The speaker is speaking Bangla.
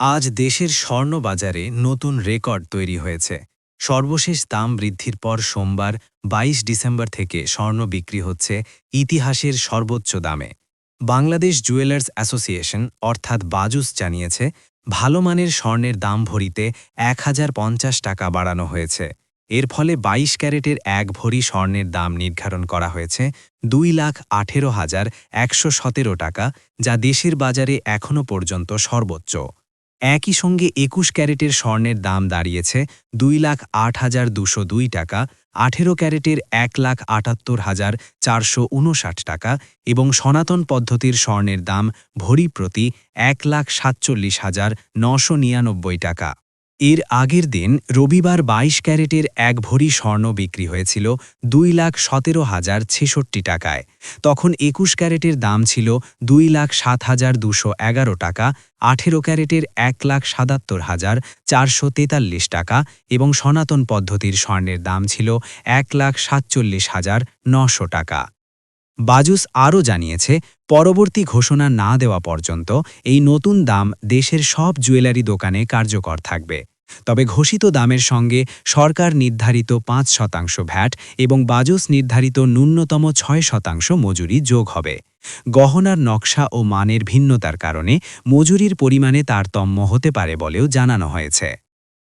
আজ দেশের স্বর্ণবাজারে নতুন রেকর্ড তৈরি হয়েছে। সর্বশেষ দাম বৃদ্ধির পর সোমবার ২২ ডিসেম্বর থেকে স্বর্ণ বিক্রি হচ্ছে ইতিহাসের সর্বোচ্চ দামে। বাংলাদেশ জুয়েলার্স অ্যাসোসিয়েশন অর্থাৎ বাজুস জানিয়েছে, ভালো মানের স্বর্ণের দাম ভরিতে এক হাজার পঞ্চাশ টাকা বাড়ানো হয়েছে। এর ফলে ২২ ক্যারেটের এক ভরি স্বর্ণের দাম নির্ধারণ করা হয়েছে দুই লাখ আঠেরো হাজার একশো টাকা, যা দেশের বাজারে এখনও পর্যন্ত সর্বোচ্চ। একই সঙ্গে একুশ ক্যারেটের স্বর্ণের দাম দাঁড়িয়েছে দুই লাখ আট হাজার দুশো দুই টাকা, আঠেরো ক্যারেটের এক লাখ আটাত্তর হাজার চারশো উনষাট টাকা এবং সনাতন পদ্ধতির স্বর্ণের দাম ভরি প্রতি এক লাখ সাতচল্লিশ হাজার নশো নিরানব্বই টাকা। এর আগের দিন রবিবার ২২ ক্যারেটের এক ভরি স্বর্ণ বিক্রি হয়েছিল দুই লাখ সতেরো হাজার ছেষট্টি টাকায়। তখন একুশ ক্যারেটের দাম ছিল দুই লাখ সাত হাজার দুশো এগারো টাকা, আঠেরো ক্যারেটের এক লাখ সাতাত্তর হাজার চারশো তেতাল্লিশ টাকা এবং সনাতন পদ্ধতির স্বর্ণের দাম ছিল এক লাখ সাতচল্লিশ হাজার নশো টাকা। বাজুস আরও জানিয়েছে, পরবর্তী ঘোষণা না দেওয়া পর্যন্ত এই নতুন দাম দেশের সব জুয়েলারি দোকানে কার্যকর থাকবে। তবে ঘোষিত দামের সঙ্গে সরকার নির্ধারিত পাঁচ শতাংশ ভ্যাট এবং বাজুস নির্ধারিত ন্যূনতম ছয় শতাংশ মজুরি যোগ হবে। গহনার নকশা ও মানের ভিন্নতার কারণে মজুরির পরিমাণে তারতম্য হতে পারে বলেও জানানো হয়েছে।